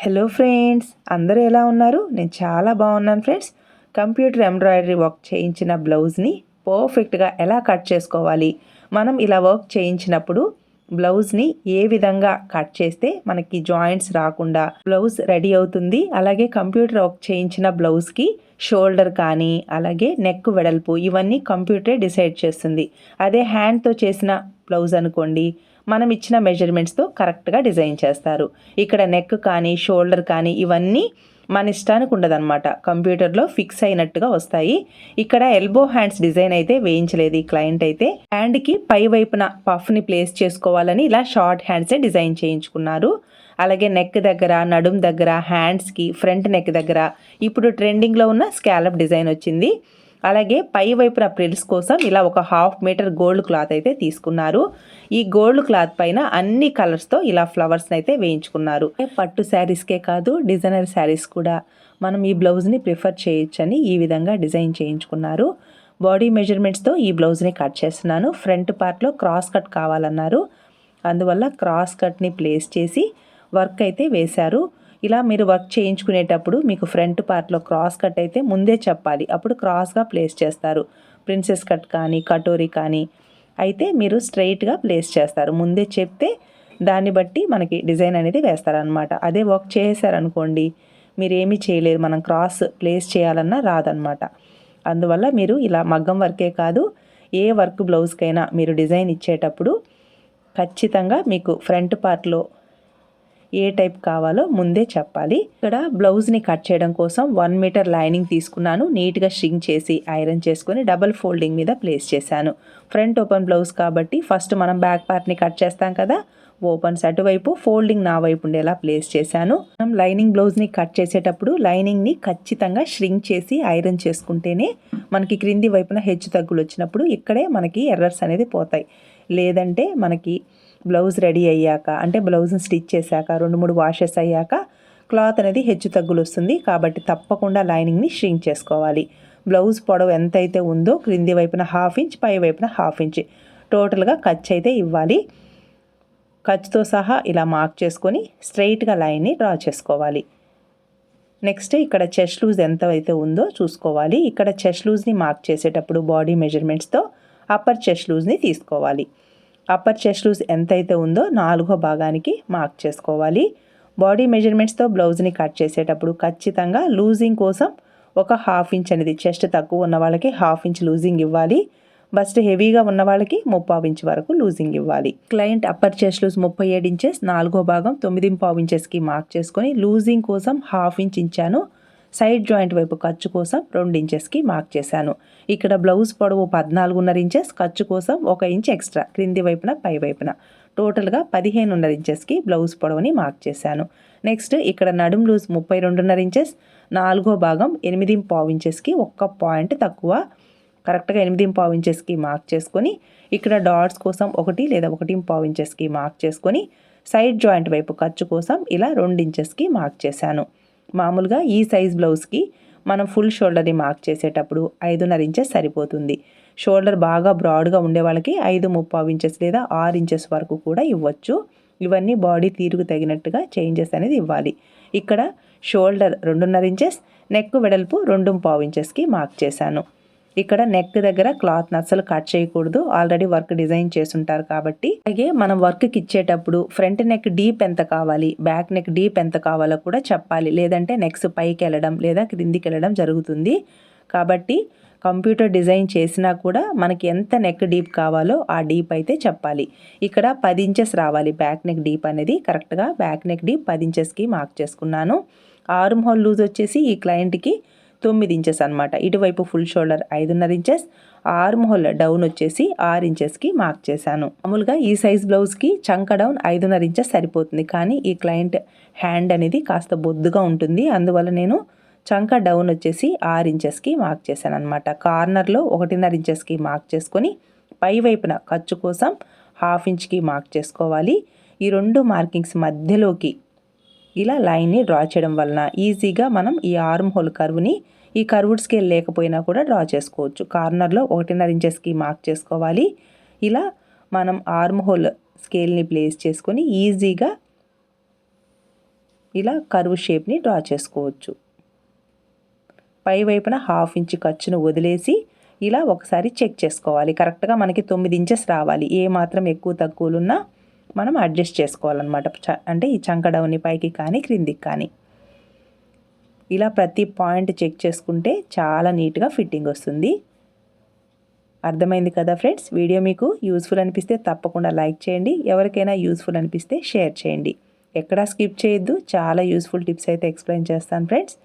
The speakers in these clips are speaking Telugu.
హలో ఫ్రెండ్స్ అందరూ ఎలా ఉన్నారు? నేను చాలా బాగున్నాను ఫ్రెండ్స్ కంప్యూటర్ ఎంబ్రాయిడరీ వర్క్ చేయించిన బ్లౌజ్ని పర్ఫెక్ట్గా ఎలా కట్ చేసుకోవాలి? మనం ఇలా వర్క్ చేయించినప్పుడు బ్లౌజ్ని ఏ విధంగా కట్ చేస్తే మనకి జాయింట్స్ రాకుండా బ్లౌజ్ రెడీ అవుతుంది? అలాగే కంప్యూటర్ వర్క్ చేయించిన బ్లౌజ్కి షోల్డర్ కానీ అలాగే నెక్ వెడల్పు ఇవన్నీ కంప్యూటరే డిసైడ్ చేస్తుంది. అదే హ్యాండ్తో చేసిన బ్లౌజ్ అనుకోండి మనం ఇచ్చిన మెజర్మెంట్స్తో కరెక్ట్గా డిజైన్ చేస్తారు. ఇక్కడ నెక్ కానీ షోల్డర్ కానీ ఇవన్నీ మన ఇష్టానికి ఉండదన్నమాట. కంప్యూటర్లో ఫిక్స్ అయినట్టుగా వస్తాయి. ఇక్కడ ఎల్బో హ్యాండ్స్ డిజైన్ అయితే వేయించలేదు ఈ క్లయింట్ అయితే. హ్యాండ్కి పై వైపున పఫ్ని ప్లేస్ చేసుకోవాలని ఇలా షార్ట్ హ్యాండ్సే డిజైన్ చేయించుకున్నారు. అలాగే నెక్ దగ్గర నడుం దగ్గర హ్యాండ్స్కి ఫ్రంట్ నెక్ దగ్గర ఇప్పుడు ట్రెండింగ్లో ఉన్న స్కాలప్ డిజైన్ వచ్చింది. అలాగే పై వైపున ప్రిల్స్ కోసం ఇలా ఒక హాఫ్ మీటర్ గోల్డ్ క్లాత్ అయితే తీసుకున్నారు. ఈ గోల్డ్ క్లాత్ పైన అన్ని కలర్స్తో ఇలా ఫ్లవర్స్ని అయితే వేయించుకున్నారు. పట్టు శారీస్కే కాదు డిజైనర్ శారీస్ కూడా. మనం ఈ బ్లౌజ్ని ప్రిఫర్ చేయొచ్చని ఈ విధంగా డిజైన్ చేయించుకున్నారు. బాడీ మెజర్మెంట్స్తో ఈ బ్లౌజ్ని కట్ చేస్తున్నాను. ఫ్రంట్ పార్ట్లో క్రాస్ కట్ కావాలన్నారు. అందువల్ల క్రాస్ కట్ని ప్లేస్ చేసి వర్క్ అయితే వేశారు. ఇలా మీరు వర్క్ చేయించుకునేటప్పుడు మీకు ఫ్రంట్ పార్ట్లో క్రాస్ కట్ అయితే ముందే చెప్పాలి. అప్పుడు క్రాస్గా ప్లేస్ చేస్తారు. ప్రిన్సెస్ కట్ కానీ కటోరీ కానీ అయితే మీరు స్ట్రైట్గా ప్లేస్ చేస్తారు. ముందే చెప్తే దాన్ని బట్టి మనకి డిజైన్ అనేది వేస్తారనమాట అదే వర్క్ చేశారనుకోండి మీరు ఏమీ చేయలేరు. మనం క్రాస్ ప్లేస్ చేయాలన్నా రాదనమాట అందువల్ల మీరు ఇలా మగ్గం వర్కే కాదు ఏ వర్క్ బ్లౌజ్కైనా మీరు డిజైన్ ఇచ్చేటప్పుడు ఖచ్చితంగా మీకు ఫ్రంట్ పార్ట్లో ఏ టైప్ కావాలో ముందే చెప్పాలి. ఇక్కడ బ్లౌజ్ని కట్ చేయడం కోసం వన్ మీటర్ లైనింగ్ తీసుకున్నాను. నీట్గా స్ట్రింగ్ చేసి ఐరన్ చేసుకొని డబల్ ఫోల్డింగ్ మీద ప్లేస్ చేశాను. ఫ్రంట్ ఓపెన్ బ్లౌజ్ కాబట్టి ఫస్ట్ మనం బ్యాక్ పార్ట్ని కట్ చేస్తాం కదా ఓపెన్స్ అటువైపు ఫోల్డింగ్ నా వైపు ఉండేలా ప్లేస్ చేశాను. మనం లైనింగ్ బ్లౌజ్ని కట్ చేసేటప్పుడు లైనింగ్ని ఖచ్చితంగా ష్రింక్ చేసి ఐరన్ చేసుకుంటేనే మనకి క్రింది వైపున హెచ్చు తగ్గులు వచ్చినప్పుడు ఇక్కడే మనకి ఎర్రర్స్ అనేది పోతాయి. లేదంటే మనకి బ్లౌజ్ రెడీ అయ్యాక అంటే బ్లౌజ్ని స్టిచ్ చేశాక రెండు మూడు వాషెస్ అయ్యాక క్లాత్ అనేది హెచ్చు తగ్గులు వస్తుంది. కాబట్టి తప్పకుండా లైనింగ్ని ష్రింక్ చేసుకోవాలి. బ్లౌజ్ పొడవు ఎంత అయితే ఉందో క్రింది వైపున హాఫ్ ఇంచ్ పై వైపున హాఫ్ ఇంచ్ టోటల్గా ఖర్చు అయితే ఇవ్వాలి. ఖర్చుతో సహా ఇలా మార్క్ చేసుకొని స్ట్రైట్గా లైన్ని డ్రా చేసుకోవాలి. నెక్స్ట్ ఇక్కడ చెస్ట్ లూజ్ ఎంత అయితే ఉందో చూసుకోవాలి. ఇక్కడ చెస్ట్ లూజ్ని మార్క్ చేసేటప్పుడు బాడీ మెజర్మెంట్స్తో అప్పర్ చెస్ట్ లూజ్ని తీసుకోవాలి. అప్పర్ చెస్ట్ లూజ్ ఎంతైతే ఉందో నాలుగో భాగానికి మార్క్ చేసుకోవాలి. బాడీ మెజర్మెంట్స్తో బ్లౌజ్ని కట్ చేసేటప్పుడు ఖచ్చితంగా లూజింగ్ కోసం ఒక హాఫ్ ఇంచ్ అనేది చెస్ట్ తక్కువ ఉన్న వాళ్ళకి హాఫ్ ఇంచ్ లూజింగ్ ఇవ్వాలి. బస్ట్ హెవీగా ఉన్న వాళ్ళకి ముప్పావు ఇంచ్ వరకు లూజింగ్ ఇవ్వాలి. క్లయింట్ అప్పర్ చెస్ట్ లూజ్ ముప్పై ఏడు ఇంచెస్ నాలుగో భాగం తొమ్మిది పావు ఇంచెస్కి మార్క్ చేసుకొని లూజింగ్ కోసం హాఫ్ ఇంచ్ ఇచ్చాను. సైడ్ జాయింట్ వైపు ఖర్చు కోసం రెండు ఇంచెస్కి మార్క్ చేశాను. ఇక్కడ బ్లౌజ్ పొడవు పద్నాలుగున్నర ఇంచెస్ ఖర్చు కోసం ఒక ఇంచ్ ఎక్స్ట్రా క్రింది వైపున పై వైపున. టోటల్గా పదిహేనున్నర ఇంచెస్కి బ్లౌజ్ పొడవుని మార్క్ చేశాను. నెక్స్ట్ ఇక్కడ నడుం లూజ్ ముప్పై రెండున్నర ఇంచెస్ నాలుగో భాగం ఎనిమిది పావు ఇంచెస్కి ఒక్క పాయింట్ తక్కువ. కరెక్ట్గా ఎనిమిది పావు ఇంచెస్కి మార్క్ చేసుకొని ఇక్కడ డాట్స్ కోసం ఒకటి లేదా ఒకటి పావు ఇంచెస్కి మార్క్ చేసుకొని సైడ్ జాయింట్ వైపు ఖర్చు కోసం ఇలా రెండు ఇంచెస్కి మార్క్ చేశాను. మామూలుగా ఈ సైజ్ బ్లౌజ్కి మనం ఫుల్ షోల్డర్ని మార్క్ చేసేటప్పుడు ఐదున్నర ఇంచెస్ సరిపోతుంది. షోల్డర్ బాగా బ్రాడ్గా ఉండే వాళ్ళకి ఐదు ముప్పావు ఇంచెస్ లేదా ఆరు ఇంచెస్ వరకు కూడా ఇవ్వచ్చు. ఇవన్నీ బాడీ తీరుకు తగినట్టుగా చేంజెస్ అనేది ఇవ్వాలి. ఇక్కడ షోల్డర్ రెండున్నర ఇంచెస్ నెక్ వెడల్పు రెండు పావు ఇంచెస్కి మార్క్ చేశాను. ఇక్కడ నెక్ దగ్గర క్లాత్ అస్సలు కట్ చేయకూడదు. ఆల్రెడీ వర్క్ డిజైన్ చేస్తుంటారు కాబట్టి. అలాగే మనం వర్క్కి ఇచ్చేటప్పుడు ఫ్రంట్ నెక్ డీప్ ఎంత కావాలి బ్యాక్ నెక్ డీప్ ఎంత కావాలో కూడా చెప్పాలి. లేదంటే నెక్స్ పైకి వెళ్ళడం లేదా క్రిందికి వెళ్ళడం జరుగుతుంది. కాబట్టి కంప్యూటర్ డిజైన్ చేసినా కూడా మనకి ఎంత నెక్ డీప్ కావాలో ఆ డీప్ అయితే చెప్పాలి. ఇక్కడ పది ఇంచెస్ రావాలి బ్యాక్ నెక్ డీప్ అనేది. కరెక్ట్గా బ్యాక్ నెక్ డీప్ పది ఇంచెస్కి మార్క్ చేసుకున్నాను. ఆర్మ్ హోల్ లూజ్ వచ్చేసి ఈ క్లయింట్కి తొమ్మిది ఇంచెస్ అనమాట ఇటువైపు ఫుల్ షోల్డర్ ఐదున్నర ఇంచెస్ ఆర్మ్ హోల్ డౌన్ వచ్చేసి ఆరు ఇంచెస్కి మార్క్ చేశాను. మామూలుగా ఈ సైజ్ బ్లౌజ్కి చంక డౌన్ ఐదున్నర ఇంచెస్ సరిపోతుంది. కానీ ఈ క్లయింట్ హ్యాండ్ అనేది కాస్త బొద్దుగా ఉంటుంది. అందువల్ల నేను చంక డౌన్ వచ్చేసి ఆరు ఇంచెస్కి మార్క్ చేశాను అనమాట కార్నర్లో ఒకటిన్నర ఇంచెస్కి మార్క్ చేసుకొని పై వైపున ఖర్చు కోసం హాఫ్ ఇంచ్కి మార్క్ చేసుకోవాలి. ఈ రెండు మార్కింగ్స్ మధ్యలోకి ఇలా లైన్ని డ్రా చేయడం వలన ఈజీగా మనం ఈ ఆర్మ్ హోల్ కర్వ్ని ఈ కర్వుడ్ స్కేల్ లేకపోయినా కూడా డ్రా చేసుకోవచ్చు. కార్నర్లో ఒకటిన్నర ఇంచెస్కి మార్క్ చేసుకోవాలి. ఇలా మనం ఆర్మ్ హోల్ స్కేల్ని ప్లేస్ చేసుకొని ఈజీగా ఇలా కర్వ్ షేప్ని డ్రా చేసుకోవచ్చు. పై వైపున హాఫ్ ఇంచ్ ఖర్చును వదిలేసి ఇలా ఒకసారి చెక్ చేసుకోవాలి. కరెక్ట్గా మనకి తొమ్మిది ఇంచెస్ రావాలి. ఏ మాత్రం ఎక్కువ తక్కువలున్నా మనం అడ్జస్ట్ చేసుకోవాలన్నమాట. అంటే ఈ చంకడౌని పైకి కానీ క్రిందికి కానీ. ఇలా ప్రతి పాయింట్ చెక్ చేసుకుంటే చాలా నీట్గా ఫిట్టింగ్ వస్తుంది. అర్థమైంది కదా ఫ్రెండ్స్? వీడియో మీకు యూస్ఫుల్ అనిపిస్తే తప్పకుండా లైక్ చేయండి. ఎవరికైనా యూస్ఫుల్ అనిపిస్తే షేర్ చేయండి. ఎక్కడా స్కిప్ చేయొద్దు. చాలా యూస్ఫుల్ టిప్స్ అయితే ఎక్స్ప్లెయిన్ చేస్తాను ఫ్రెండ్స్.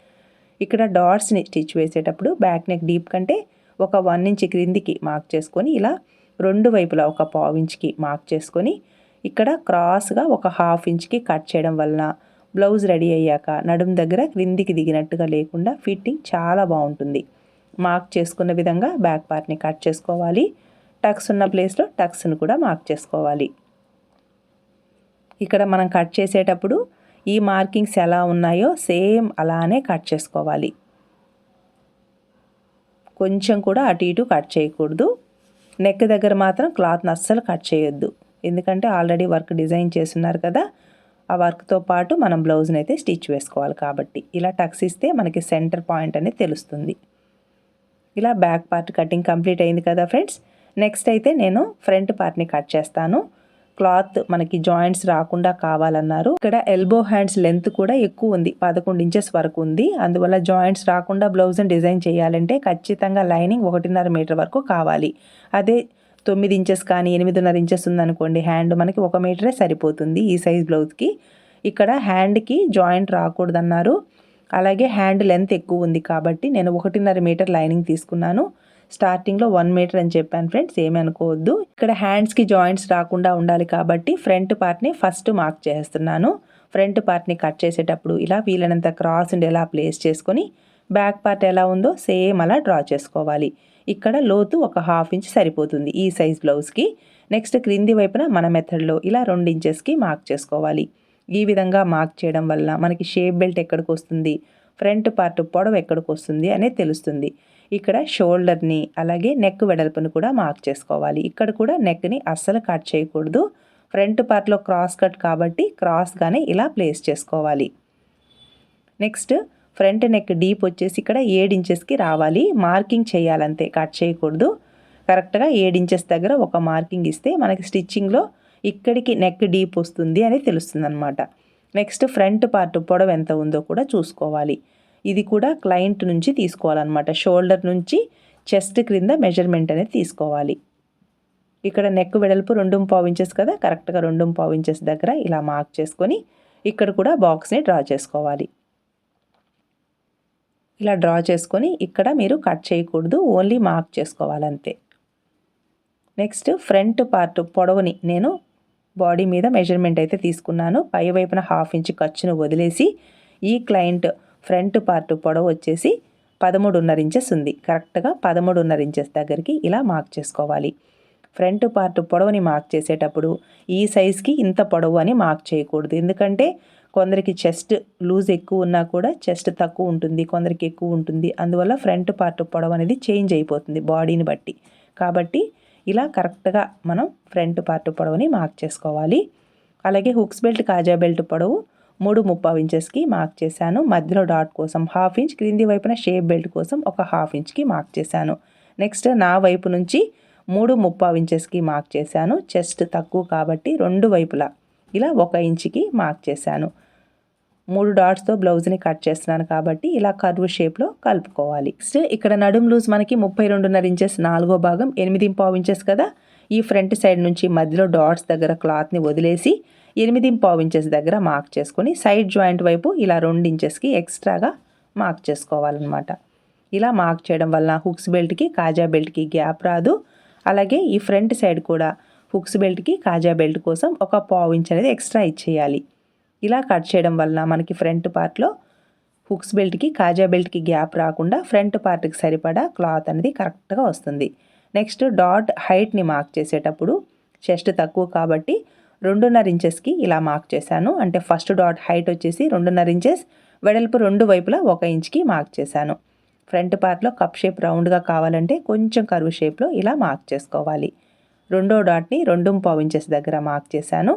ఇక్కడ డాట్స్ని స్టిచ్ వేసేటప్పుడు బ్యాక్ నెక్ డీప్ కంటే ఒక వన్ ఇంచ్ క్రిందికి మార్క్ చేసుకొని ఇలా రెండు వైపులా ఒక పావు ఇంచ్కి మార్క్ చేసుకొని ఇక్కడ క్రాస్గా ఒక హాఫ్ ఇంచ్కి కట్ చేయడం వలన బ్లౌజ్ రెడీ అయ్యాక నడుం దగ్గర క్రిందికి దిగినట్టుగా లేకుండా ఫిట్టింగ్ చాలా బాగుంటుంది. మార్క్ చేసుకున్న విధంగా బ్యాక్ పార్ట్ని కట్ చేసుకోవాలి. టక్స్ ఉన్న ప్లేస్లో టక్స్ను కూడా మార్క్ చేసుకోవాలి. ఇక్కడ మనం కట్ చేసేటప్పుడు ఈ మార్కింగ్స్ ఎలా ఉన్నాయో సేమ్ అలానే కట్ చేసుకోవాలి. కొంచెం కూడా అటు ఇటు కట్ చేయకూడదు. నెక్ దగ్గర మాత్రం క్లాత్ని అస్సలు కట్ చేయొద్దు. ఎందుకంటే ఆల్రెడీ వర్క్ డిజైన్ చేస్తున్నారు కదా ఆ వర్క్తో పాటు మనం బ్లౌజ్ని అయితే స్టిచ్ వేసుకోవాలి కాబట్టి. ఇలా టక్స్ ఇస్తే మనకి సెంటర్ పాయింట్ అనేది తెలుస్తుంది. ఇలా బ్యాక్ పార్ట్ కటింగ్ కంప్లీట్ అయింది కదా ఫ్రెండ్స్. నెక్స్ట్ అయితే నేను ఫ్రంట్ పార్ట్ని కట్ చేస్తాను. క్లాత్ మనకి జాయింట్స్ రాకుండా కావాలన్నారు. ఇక్కడ ఎల్బో హ్యాండ్స్ లెంత్ కూడా ఎక్కువ ఉంది పదకొండు ఇంచెస్ వరకు ఉంది. అందువల్ల జాయింట్స్ రాకుండా బ్లౌజ్ని డిజైన్ చేయాలంటే ఖచ్చితంగా లైనింగ్ ఒకటిన్నర మీటర్ వరకు కావాలి. అదే తొమ్మిది ఇంచెస్ కానీ ఎనిమిదిన్నర ఇంచెస్ ఉందనుకోండి హ్యాండ్ మనకి ఒక మీటరే సరిపోతుంది ఈ సైజ్ బ్లౌజ్కి. ఇక్కడ హ్యాండ్కి జాయింట్ రాకూడదన్నారు. అలాగే హ్యాండ్ లెంత్ ఎక్కువ ఉంది కాబట్టి నేను ఒకటిన్నర మీటర్ లైనింగ్ తీసుకున్నాను. స్టార్టింగ్లో వన్ మీటర్ అని చెప్పాను ఫ్రెండ్స్ ఏమి అనుకోవద్దు. ఇక్కడ హ్యాండ్స్కి జాయింట్స్ రాకుండా ఉండాలి కాబట్టి ఫ్రంట్ పార్ట్ని ఫస్ట్ మార్క్ చేస్తున్నాను. ఫ్రంట్ పార్ట్ని కట్ చేసేటప్పుడు ఇలా వీలైనంత క్రాస్ ఉండేలా ప్లేస్ చేసుకొని బ్యాక్ పార్ట్ ఎలా ఉందో సేమ్ అలా డ్రా చేసుకోవాలి. ఇక్కడ లోతు ఒక హాఫ్ ఇంచ్ సరిపోతుంది ఈ సైజ్ బ్లౌజ్కి. నెక్స్ట్ క్రింది వైపున మన మెథడ్లో ఇలా రెండు ఇంచెస్కి మార్క్ చేసుకోవాలి. ఈ విధంగా మార్క్ చేయడం వల్ల మనకి షేప్ బెల్ట్ ఎక్కడికి వస్తుంది? ఫ్రంట్ పార్ట్ పొడవు ఎక్కడికి వస్తుంది అనేది తెలుస్తుంది. ఇక్కడ షోల్డర్ని అలాగే నెక్ వెడల్పును కూడా మార్క్ చేసుకోవాలి. ఇక్కడ కూడా నెక్ని అస్సలు కట్ చేయకూడదు. ఫ్రంట్ పార్ట్లో క్రాస్ కట్ కాబట్టి క్రాస్గానే ఇలా ప్లేస్ చేసుకోవాలి. నెక్స్ట్ ఫ్రంట్ నెక్ డీప్ వచ్చేసి ఇక్కడ ఏడు ఇంచెస్కి రావాలి. మార్కింగ్ చేయాలంతే కట్ చేయకూడదు. కరెక్ట్గా ఏడు ఇంచెస్ దగ్గర ఒక మార్కింగ్ ఇస్తే మనకి స్టిచ్చింగ్లో ఇక్కడికి నెక్ డీప్ వస్తుంది అని తెలుస్తుంది అనమాట నెక్స్ట్ ఫ్రంట్ పార్ట్ పొడవు ఎంత ఉందో కూడా చూసుకోవాలి. ఇది కూడా క్లయింట్ నుంచి తీసుకోవాలన్నమాట. షోల్డర్ నుంచి చెస్ట్ క్రింద మెజర్మెంట్ అనేది తీసుకోవాలి. ఇక్కడ నెక్ వెడల్పు రెండు పావు ఇంచెస్ కదా కరెక్ట్గా రెండు పావు ఇంచెస్ దగ్గర ఇలా మార్క్ చేసుకొని ఇక్కడ కూడా బాక్స్ని డ్రా చేసుకోవాలి. ఇలా డ్రా చేసుకొని ఇక్కడ మీరు కట్ చేయకూడదు ఓన్లీ మార్క్ చేసుకోవాలంతే. నెక్స్ట్ ఫ్రంట్ పార్ట్ పొడవుని నేను బాడీ మీద మెజర్మెంట్ అయితే తీసుకున్నాను. పై వైపున హాఫ్ ఇంచ్ ఖర్చును వదిలేసి ఈ క్లయింట్ ఫ్రంట్ పార్ట్ పొడవు వచ్చేసి పదమూడున్నర ఇంచెస్ ఉంది. కరెక్ట్గా పదమూడున్నర ఇంచెస్ దగ్గరికి ఇలా మార్క్ చేసుకోవాలి. ఫ్రంట్ పార్ట్ పొడవుని మార్క్ చేసేటప్పుడు ఈ సైజ్కి ఇంత పొడవు అని మార్క్ చేయకూడదు. ఎందుకంటే కొందరికి చెస్ట్ లూజ్ ఎక్కువ ఉన్నా కూడా చెస్ట్ తక్కువ ఉంటుంది కొందరికి ఎక్కువ ఉంటుంది. అందువల్ల ఫ్రంట్ పార్ట్ పొడవు అనేది చేంజ్ అయిపోతుంది బాడీని బట్టి. కాబట్టి ఇలా కరెక్ట్గా మనం ఫ్రంట్ పార్ట్ పొడవుని మార్క్ చేసుకోవాలి. అలాగే హుక్స్ బెల్ట్ కాజా బెల్ట్ పొడవు మూడు ముప్పావు ఇంచెస్కి మార్క్ చేశాను. మధ్యలో డాట్ కోసం హాఫ్ ఇంచ్ క్రింది వైపున షేప్ బెల్ట్ కోసం ఒక హాఫ్ ఇంచ్కి మార్క్ చేశాను. నెక్స్ట్ నా వైపు నుంచి మూడు ముప్పావు ఇంచెస్కి మార్క్ చేశాను. చెస్ట్ తక్కువ కాబట్టి రెండు వైపులా ఇలా ఒక ఇంచుకి మార్క్ చేశాను. మూడు డాట్స్తో బ్లౌజ్ని కట్ చేస్తున్నాను కాబట్టి ఇలా కర్వ్ షేప్లో కలుపుకోవాలి. నెక్స్ట్ ఇక్కడ నడుం లూజ్ మనకి ముప్పై రెండున్నర ఇంచెస్ నాలుగో భాగం ఎనిమిది పావు ఇంచెస్ కదా? ఈ ఫ్రంట్ సైడ్ నుంచి మధ్యలో డాట్స్ దగ్గర క్లాత్ని వదిలేసి ఎనిమిది పావు ఇంచెస్ దగ్గర మార్క్ చేసుకొని సైడ్ జాయింట్ వైపు ఇలా రెండు ఇంచెస్కి ఎక్స్ట్రాగా మార్క్ చేసుకోవాలన్నమాట. ఇలా మార్క్ చేయడం వల్ల హుక్స్ బెల్ట్కి కాజా బెల్ట్కి గ్యాప్ రాదు. అలాగే ఈ ఫ్రంట్ సైడ్ కూడా హుక్స్ బెల్ట్కి కాజా బెల్ట్ కోసం ఒక పావు ఇంచ్ అనేది ఎక్స్ట్రా ఇచ్చేయాలి. ఇలా కట్ చేయడం వలన మనకి ఫ్రంట్ పార్ట్లో హుక్స్ బెల్ట్కి కాజా బెల్ట్కి గ్యాప్ రాకుండా ఫ్రంట్ పార్ట్కి సరిపడా క్లాత్ అనేది కరెక్ట్గా వస్తుంది. నెక్స్ట్ డాట్ హైట్ని మార్క్ చేసేటప్పుడు చెస్ట్ తక్కువ కాబట్టి రెండున్నర ఇంచెస్కి ఇలా మార్క్ చేశాను. అంటే ఫస్ట్ డాట్ హైట్ వచ్చేసి రెండున్నర ఇంచెస్ వెడల్పు రెండు వైపులా ఒక ఇంచ్కి మార్క్ చేశాను. ఫ్రంట్ పార్ట్లో కప్ షేప్ రౌండ్గా కావాలంటే కొంచెం కరువు షేప్లో ఇలా మార్క్ చేసుకోవాలి. రెండో డాట్ని రెండు పావు ఇంచెస్ దగ్గర మార్క్ చేశాను.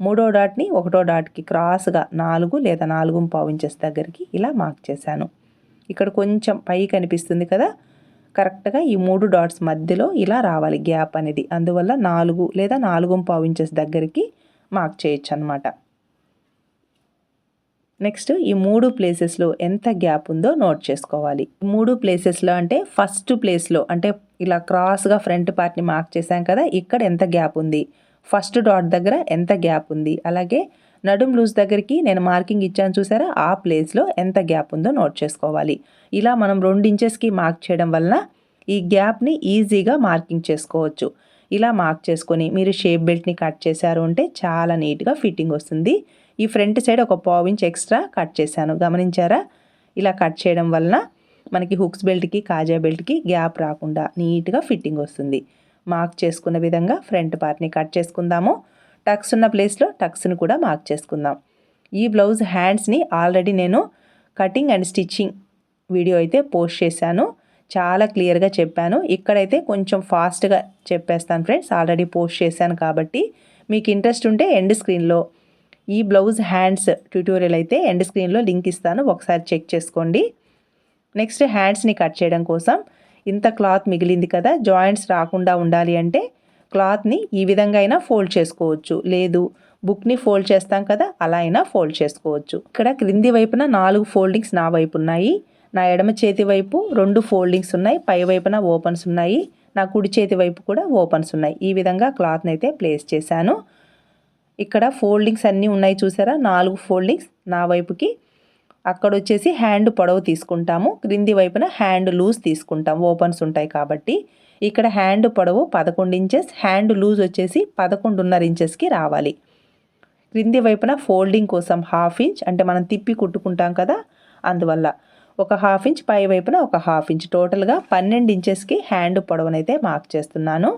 మూడో డాట్ని ఒకటో డాట్కి క్రాస్గా నాలుగు లేదా నాలుగు పావు ఇంచెస్ దగ్గరికి ఇలా మార్క్ చేశాను. ఇక్కడ కొంచెం పై కనిపిస్తుంది కదా? కరెక్ట్గా ఈ మూడు డాట్స్ మధ్యలో ఇలా రావాలి గ్యాప్ అనేది. అందువల్ల నాలుగు లేదా నాలుగు పావు ఇంచెస్ దగ్గరికి మార్క్ చేయొచ్చు అనమాట నెక్స్ట్ ఈ మూడు ప్లేసెస్లో ఎంత గ్యాప్ ఉందో నోట్ చేసుకోవాలి. మూడు ప్లేసెస్లో అంటే ఫస్ట్ ప్లేస్లో అంటే ఇలా క్రాస్గా ఫ్రంట్ పార్ట్ని మార్క్ చేశాం కదా? ఇక్కడ ఎంత గ్యాప్ ఉంది? ఫస్ట్ డాట్ దగ్గర ఎంత గ్యాప్ ఉంది? అలాగే నడుం లూజ్ దగ్గరికి నేను మార్కింగ్ ఇచ్చాను చూసారా? ఆ ప్లేస్లో ఎంత గ్యాప్ ఉందో నోట్ చేసుకోవాలి. ఇలా మనం రెండు ఇంచెస్కి మార్క్ చేయడం వలన ఈ గ్యాప్ని ఈజీగా మార్కింగ్ చేసుకోవచ్చు. ఇలా మార్క్ చేసుకొని మీరు షేప్ బెల్ట్ని కట్ చేశారు అంటే చాలా నీట్గా ఫిట్టింగ్ వస్తుంది. ఈ ఫ్రంట్ సైడ్ ఒక పావు ఇంచ్ ఎక్స్ట్రా కట్ చేశాను. గమనించారా? ఇలా కట్ చేయడం వలన మనకి హుక్స్ బెల్ట్కి కాజా బెల్ట్కి గ్యాప్ రాకుండా నీట్గా ఫిట్టింగ్ వస్తుంది. మార్క్ చేసుకున్న విధంగా ఫ్రంట్ పార్ట్ని కట్ చేసుకుందాము. టక్స్ ఉన్న ప్లేస్లో టక్స్ని కూడా మార్క్ చేసుకుందాం. ఈ బ్లౌజ్ హ్యాండ్స్ని ఆల్రెడీ నేను కటింగ్ అండ్ స్టిచ్చింగ్ వీడియో అయితే పోస్ట్ చేశాను. చాలా క్లియర్గా చెప్పాను. ఇక్కడైతే కొంచెం ఫాస్ట్గా చెప్పేస్తాను ఫ్రెండ్స్ ఆల్రెడీ పోస్ట్ చేశాను కాబట్టి మీకు ఇంట్రెస్ట్ ఉంటే ఎండ్ స్క్రీన్లో ఈ బ్లౌజ్ హ్యాండ్స్ ట్యూటోరియల్ అయితే ఎండ్ స్క్రీన్లో లింక్ ఇస్తాను. ఒకసారి చెక్ చేసుకోండి. నెక్స్ట్ హ్యాండ్స్ని కట్ చేయడం కోసం ఇంత క్లాత్ మిగిలింది కదా జాయింట్స్ రాకుండా ఉండాలి అంటే క్లాత్ని ఈ విధంగా అయినా ఫోల్డ్ చేసుకోవచ్చు. లేదు బుక్ని ఫోల్డ్ చేస్తాం కదా అలా అయినా ఫోల్డ్ చేసుకోవచ్చు. ఇక్కడ క్రింది వైపున నాలుగు ఫోల్డింగ్స్ నా వైపు ఉన్నాయి. నా ఎడమ చేతి వైపు రెండు ఫోల్డింగ్స్ ఉన్నాయి. పై వైపున ఓపెన్స్ ఉన్నాయి. నా కుడి చేతి వైపు కూడా ఓపెన్స్ ఉన్నాయి. ఈ విధంగా క్లాత్ని అయితే ప్లేస్ చేశాను. ఇక్కడ ఫోల్డింగ్స్ అన్నీ ఉన్నాయి చూసారా? నాలుగు ఫోల్డింగ్స్ నా వైపుకి అక్కడ వచ్చేసి హ్యాండ్ పొడవు తీసుకుంటాము. క్రింది వైపున హ్యాండ్ లూజ్ తీసుకుంటాం. ఓపెన్స్ ఉంటాయి కాబట్టి ఇక్కడ హ్యాండ్ పొడవు పదకొండు ఇంచెస్ హ్యాండ్ లూజ్ వచ్చేసి పదకొండున్నర ఇంచెస్కి రావాలి. క్రింది వైపున ఫోల్డింగ్ కోసం హాఫ్ ఇంచ్ అంటే మనం తిప్పి కుట్టుకుంటాం కదా అందువల్ల ఒక హాఫ్ ఇంచ్ పై వైపున ఒక హాఫ్ ఇంచ్. టోటల్గా పన్నెండు ఇంచెస్కి హ్యాండ్ పొడవునైతే మార్క్ చేస్తున్నాను.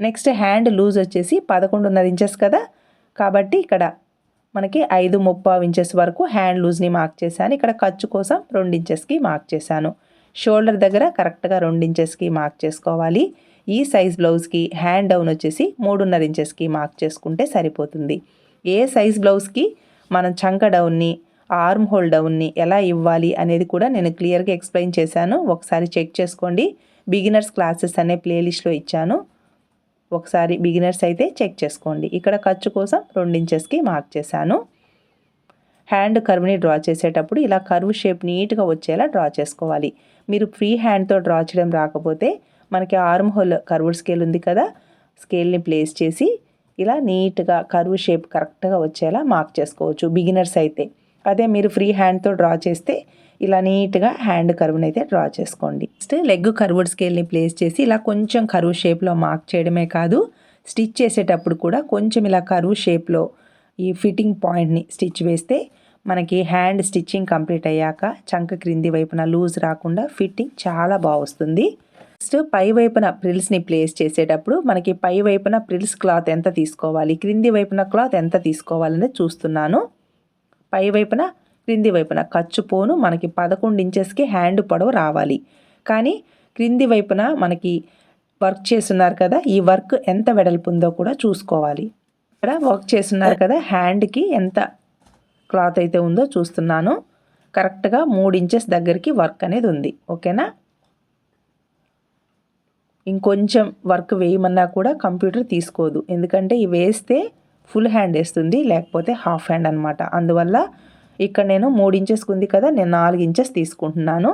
నెక్స్ట్ హ్యాండ్ లూజ్ వచ్చేసి పదకొండున్నర ఇంచెస్ కదా కాబట్టి ఇక్కడ మనకి ఐదు ముప్పావు ఇంచెస్ వరకు హ్యాండ్ లూజ్ని మార్క్ చేశాను. ఇక్కడ ఖర్చు కోసం రెండు ఇంచెస్కి మార్క్ చేశాను. షోల్డర్ దగ్గర కరెక్ట్గా రెండు ఇంచెస్కి మార్క్ చేసుకోవాలి. ఈ సైజ్ బ్లౌజ్కి హ్యాండ్ డౌన్ వచ్చేసి మూడున్నర ఇంచెస్కి మార్క్ చేసుకుంటే సరిపోతుంది. ఏ సైజ్ బ్లౌజ్కి మనం చంక డౌన్ని ఆర్మ్ హోల్ డౌన్ని ఎలా ఇవ్వాలి అనేది కూడా నేను క్లియర్గా ఎక్స్ప్లెయిన్ చేశాను. ఒకసారి చెక్ చేసుకోండి. బిగినర్స్ క్లాసెస్ అనే ప్లేలిస్ట్లో ఇచ్చాను. ఒకసారి బిగినర్స్ అయితే చెక్ చేసుకోండి. ఇక్కడ ఖర్చు కోసం రెండించెస్కి మార్క్ చేశాను. హ్యాండ్ కర్వ్ని డ్రా చేసేటప్పుడు ఇలా కర్వ్ షేప్ నీట్గా వచ్చేలా డ్రా చేసుకోవాలి. మీరు ఫ్రీ హ్యాండ్తో డ్రా చేయడం రాకపోతే మనకి ఆర్మ్ హోల్ కర్వ్డ్ స్కేల్ ఉంది కదా స్కేల్ని ప్లేస్ చేసి ఇలా నీట్గా కర్వ్ షేప్ కరెక్ట్గా వచ్చేలా మార్క్ చేసుకోవచ్చు బిగినర్స్ అయితే. అదే మీరు ఫ్రీ హ్యాండ్తో డ్రా చేస్తే ఇలా నీట్గా హ్యాండ్ కర్వ్ని అయితే డ్రా చేసుకోండి. నెక్స్ట్ లెగ్ కర్వ్డ్ స్కేల్ని ప్లేస్ చేసి ఇలా కొంచెం కరువు షేప్లో మార్క్ చేయడమే కాదు స్టిచ్ చేసేటప్పుడు కూడా కొంచెం ఇలా కరువు షేప్లో ఈ ఫిట్టింగ్ పాయింట్ని స్టిచ్ వేస్తే మనకి హ్యాండ్ స్టిచ్చింగ్ కంప్లీట్ అయ్యాక చంక క్రింది వైపున లూజ్ రాకుండా ఫిట్టింగ్ చాలా బాగుస్తుంది నెక్స్ట్ పై వైపున ప్రిల్స్ని ప్లేస్ చేసేటప్పుడు మనకి పై వైపున ప్రిల్స్ క్లాత్ ఎంత తీసుకోవాలి క్రింది వైపున క్లాత్ ఎంత తీసుకోవాలని చూస్తున్నాను. పై వైపున క్రింది వైపున ఖర్చు పోను మనకి పదకొండు ఇంచెస్కి హ్యాండ్ పొడవు రావాలి. కానీ క్రింది వైపున మనకి వర్క్ చేస్తున్నారు కదా ఈ వర్క్ ఎంత వెడల్పు ఉందో కూడా చూసుకోవాలి. ఇక్కడ వర్క్ చేస్తున్నారు కదా హ్యాండ్కి ఎంత క్లాత్ అయితే ఉందో చూస్తున్నాను. కరెక్ట్గా మూడు ఇంచెస్ దగ్గరికి వర్క్ అనేది ఉంది ఓకేనా? ఇంకొంచెం వర్క్ వేయమన్నా కూడా కంప్యూటర్ తీసుకోదు. ఎందుకంటే ఇవి వేస్తే ఫుల్ హ్యాండ్ వేస్తుంది లేకపోతే హాఫ్ హ్యాండ్ అనమాట అందువల్ల ఇక్కడ నేను మూడు ఇంచెస్కి ఉంది కదా నేను నాలుగు ఇంచెస్ తీసుకుంటున్నాను.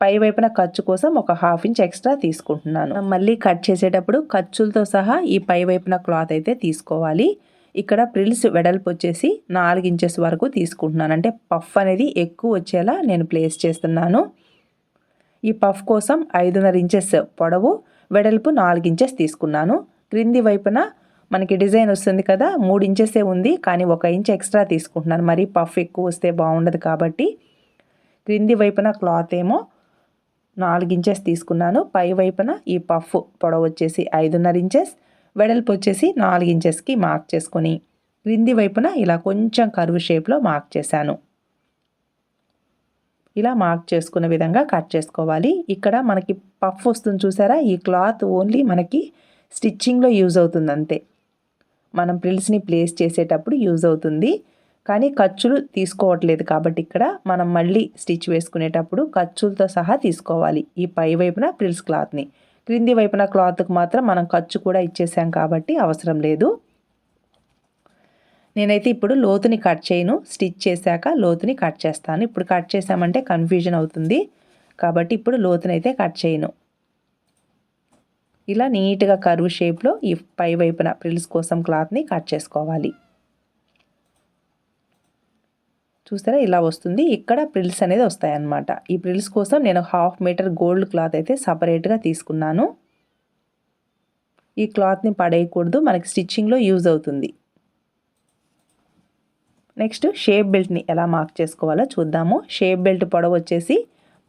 పై వైపున ఖర్చు కోసం ఒక హాఫ్ ఇంచ్ ఎక్స్ట్రా తీసుకుంటున్నాను. మళ్ళీ కట్ చేసేటప్పుడు ఖర్చులతో సహా ఈ పై వైపున క్లాత్ అయితే తీసుకోవాలి. ఇక్కడ ప్రిల్స్ వెడల్పు వచ్చేసి నాలుగు ఇంచెస్ వరకు తీసుకుంటున్నాను. అంటే పఫ్ అనేది ఎక్కువ వచ్చేలా నేను ప్లేస్ చేస్తున్నాను. ఈ పఫ్ కోసం ఐదున్నర ఇంచెస్ పొడవు వెడల్పు నాలుగు ఇంచెస్ తీసుకున్నాను. క్రింది వైపున మనకి డిజైన్ వస్తుంది కదా మూడు ఇంచెసే ఉంది కానీ ఒక ఇంచ్ ఎక్స్ట్రా తీసుకుంటున్నాను. మరీ పఫ్ ఎక్కువ వస్తే బాగుండదు కాబట్టి. క్రింది వైపున క్లాత్ ఏమో నాలుగు ఇంచెస్ తీసుకున్నాను. పై వైపున ఈ పఫ్ పొడవు వచ్చేసి ఐదున్నర ఇంచెస్ వెడల్పు వచ్చేసి నాలుగు ఇంచెస్కి మార్క్ చేసుకొని క్రింది వైపున ఇలా కొంచెం కరువు షేప్లో మార్క్ చేశాను. ఇలా మార్క్ చేసుకునే విధంగా కట్ చేసుకోవాలి. ఇక్కడ మనకి పఫ్ వస్తుంది చూసారా? ఈ క్లాత్ ఓన్లీ మనకి స్టిచ్చింగ్లో యూజ్ అవుతుంది అంతే. మనం ప్రిల్స్ని ప్లేస్ చేసేటప్పుడు యూజ్ అవుతుంది. కానీ ఖర్చులు తీసుకోవట్లేదు కాబట్టి ఇక్కడ మనం మళ్ళీ స్టిచ్ వేసుకునేటప్పుడు ఖర్చులతో సహా తీసుకోవాలి. ఈ పై వైపున ప్రిల్స్ క్లాత్ని. క్రింది వైపున క్లాత్కి మాత్రం మనం ఖర్చు కూడా ఇచ్చేసాం కాబట్టి అవసరం లేదు. నేనైతే ఇప్పుడు లోతుని కట్ చేయను. స్టిచ్ చేశాక లోతుని కట్ చేస్తాను. ఇప్పుడు కట్ చేసామంటే కన్ఫ్యూజన్ అవుతుంది. కాబట్టి ఇప్పుడు లోతునైతే కట్ చేయను. ఇలా నీట్గా కరువు షేప్లో ఈ పై వైపున ప్రిల్స్ కోసం క్లాత్ని కట్ చేసుకోవాలి. చూస్తారా ఇలా వస్తుంది. ఇక్కడ ప్రిల్స్ అనేది వస్తాయన్నమాట. ఈ ప్రిల్స్ కోసం నేను హాఫ్ మీటర్ గోల్డ్ క్లాత్ అయితే సపరేట్గా తీసుకున్నాను. ఈ క్లాత్ని పడేయకూడదు. మనకి స్టిచ్చింగ్లో యూజ్ అవుతుంది. నెక్స్ట్ షేప్ బెల్ట్ని ఎలా మార్క్ చేసుకోవాలో చూద్దాము. షేప్ బెల్ట్ పొడవు వచ్చేసి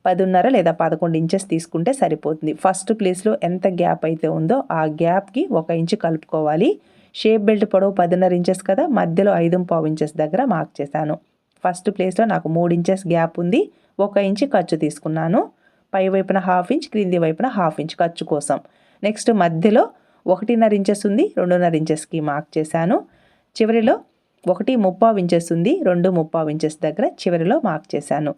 పదిన్నర లేదా పదకొండు ఇంచెస్ తీసుకుంటే సరిపోతుంది. ఫస్ట్ ప్లేస్లో ఎంత గ్యాప్ అయితే ఉందో ఆ గ్యాప్కి ఒక ఇంచు కలుపుకోవాలి. షేప్ బెల్ట్ పొడవు పదిన్నర ఇంచెస్ కదా మధ్యలో ఐదు పావు ఇంచెస్ దగ్గర మార్క్ చేశాను. ఫస్ట్ ప్లేస్లో నాకు మూడు ఇంచెస్ గ్యాప్ ఉంది ఒక ఇంచు ఖర్చు తీసుకున్నాను. పై వైపున హాఫ్ ఇంచ్ క్రింది వైపున హాఫ్ ఇంచ్ ఖర్చు కోసం. నెక్స్ట్ మధ్యలో ఒకటిన్నర ఇంచెస్ ఉంది రెండున్నర ఇంచెస్కి మార్క్ చేశాను. చివరిలో ఒకటి ముప్పావు ఇంచెస్ ఉంది రెండు ముప్పావు ఇంచెస్ దగ్గర చివరిలో మార్క్ చేశాను.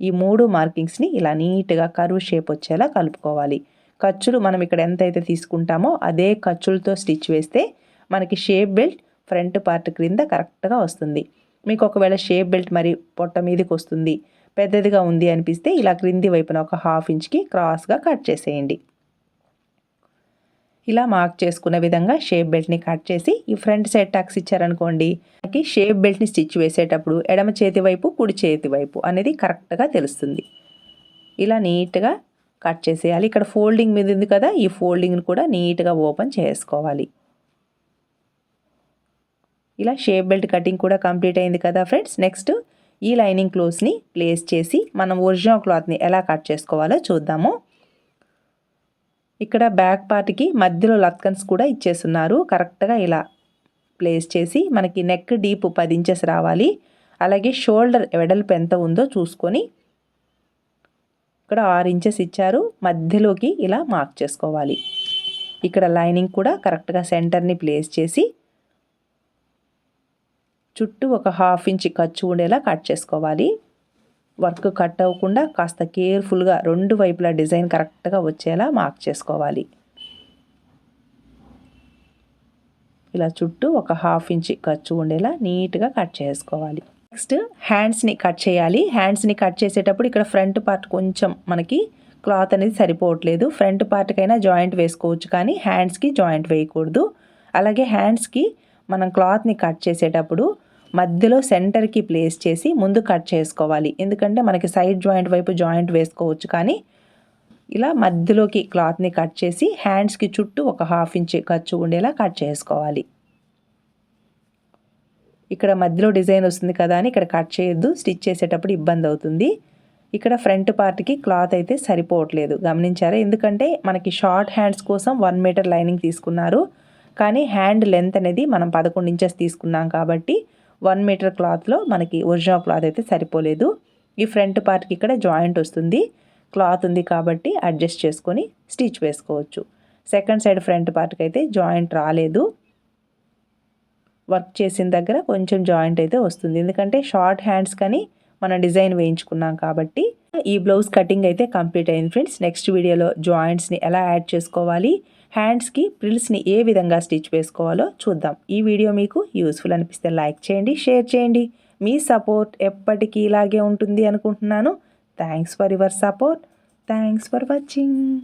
ఈ మూడు మార్కింగ్స్ని ఇలా నీట్గా కరువు షేప్ వచ్చేలా కలుపుకోవాలి. ఖర్చులు మనం ఇక్కడ ఎంత అయితే తీసుకుంటామో అదే ఖర్చులతో స్టిచ్ వేస్తే మనకి షేప్ బెల్ట్ ఫ్రంట్ పార్ట్ క్రింద కరెక్ట్గా వస్తుంది. మీకు ఒకవేళ షేప్ బెల్ట్ మరి పొట్ట మీదకి వస్తుంది పెద్దదిగా ఉంది అనిపిస్తే ఇలా క్రింది వైపున ఒక హాఫ్ ఇంచ్కి క్రాస్గా కట్ చేసేయండి. ఇలా మార్క్ చేసుకున్న విధంగా షేప్ బెల్ట్ని కట్ చేసి ఈ ఫ్రంట్ సైడ్ టక్స్ ఇచ్చారనుకోండి మనకి షేప్ బెల్ట్ని స్టిచ్ వేసేటప్పుడు ఎడమ చేతి వైపు కుడి చేతి వైపు అనేది కరెక్ట్గా తెలుస్తుంది. ఇలా నీట్గా కట్ చేసేయాలి. ఇక్కడ ఫోల్డింగ్ మీద ఉంది కదా ఈ ఫోల్డింగ్ని కూడా నీట్గా ఓపెన్ చేసుకోవాలి. ఇలా షేప్ బెల్ట్ కటింగ్ కూడా కంప్లీట్ అయింది కదా ఫ్రెండ్స్ నెక్స్ట్ ఈ లైనింగ్ క్లోత్స్ని ప్లేస్ చేసి మనం ఒరిజినల్ క్లాత్ని ఎలా కట్ చేసుకోవాలో చూద్దాము. ఇక్కడ బ్యాక్ పార్ట్కి మధ్యలో లత్కన్స్ కూడా ఇచ్చేస్తున్నారు. కరెక్ట్గా ఇలా ప్లేస్ చేసి మనకి నెక్ డీప్ పది ఇంచెస్ రావాలి. అలాగే షోల్డర్ వెడల్పు ఎంత ఉందో చూసుకొని ఇక్కడ ఆరు ఇంచెస్ ఇచ్చారు. మధ్యలోకి ఇలా మార్క్ చేసుకోవాలి. ఇక్కడ లైనింగ్ కూడా కరెక్ట్గా సెంటర్ని ప్లేస్ చేసి చుట్టూ ఒక హాఫ్ ఇంచ్ ఖర్చు ఉండేలా కట్ చేసుకోవాలి. వర్క్ కట్ అవ్వకుండా కాస్త కేర్ఫుల్గా రెండు వైపులా డిజైన్ కరెక్ట్గా వచ్చేలా మార్క్ చేసుకోవాలి. ఇలా చుట్టూ ఒక హాఫ్ ఇంచ్ ఖర్చు ఉండేలా నీట్గా కట్ చేసుకోవాలి. నెక్స్ట్ హ్యాండ్స్ని కట్ చేయాలి. హ్యాండ్స్ని కట్ చేసేటప్పుడు ఇక్కడ ఫ్రంట్ పార్ట్ కొంచెం మనకి క్లాత్ అనేది సరిపోవట్లేదు. ఫ్రంట్ పార్ట్కైనా జాయింట్ వేసుకోవచ్చు కానీ హ్యాండ్స్కి జాయింట్ వేయకూడదు. అలాగే హ్యాండ్స్కి మనం క్లాత్ని కట్ చేసేటప్పుడు మధ్యలో సెంటర్కి ప్లేస్ చేసి ముందు కట్ చేసుకోవాలి. ఎందుకంటే మనకి సైడ్ జాయింట్ వైపు జాయింట్ వేసుకోవచ్చు కానీ ఇలా మధ్యలోకి క్లాత్ని కట్ చేసి హ్యాండ్స్కి చుట్టూ ఒక హాఫ్ ఇంచ్ ఖర్చు ఉండేలా కట్ చేసుకోవాలి. ఇక్కడ మధ్యలో డిజైన్ వస్తుంది కదా అని ఇక్కడ కట్ చేయొద్దు స్టిచ్ చేసేటప్పుడు ఇబ్బంది అవుతుంది. ఇక్కడ ఫ్రంట్ పార్ట్కి క్లాత్ అయితే సరిపోవట్లేదు. గమనించారా? ఎందుకంటే మనకి షార్ట్ హ్యాండ్స్ కోసం వన్ మీటర్ లైనింగ్ తీసుకున్నారు. కానీ హ్యాండ్ లెంత్ అనేది మనం పదకొండు ఇంచెస్ తీసుకున్నాం కాబట్టి వన్ మీటర్ క్లాత్లో మనకి ఒరిజినల్ క్లాత్ అయితే సరిపోలేదు. ఈ ఫ్రంట్ పార్ట్కి ఇక్కడ జాయింట్ వస్తుంది. క్లాత్ ఉంది కాబట్టి అడ్జస్ట్ చేసుకొని స్టిచ్ వేసుకోవచ్చు. సెకండ్ సైడ్ ఫ్రంట్ పార్ట్కి అయితే జాయింట్ రాలేదు. వర్క్ చేసిన దగ్గర కొంచెం జాయింట్ అయితే వస్తుంది. ఎందుకంటే షార్ట్ హ్యాండ్స్ కానీ మనం డిజైన్ వేయించుకున్నాం కాబట్టి ఈ బ్లౌజ్ కటింగ్ అయితే కంప్లీట్ అయింది ఫ్రెండ్స్. నెక్స్ట్ వీడియోలో జాయింట్స్ని ఎలా యాడ్ చేసుకోవాలి హ్యాండ్స్కి ప్రిల్స్ని ఏ విధంగా స్టిచ్ వేసుకోవాలో చూద్దాం. ఈ వీడియో మీకు యూస్ఫుల్ అనిపిస్తే లైక్ చేయండి షేర్ చేయండి. మీ సపోర్ట్ ఎప్పటికీ ఇలాగే ఉంటుంది అనుకుంటున్నాను. Thanks for your support. Thanks for watching.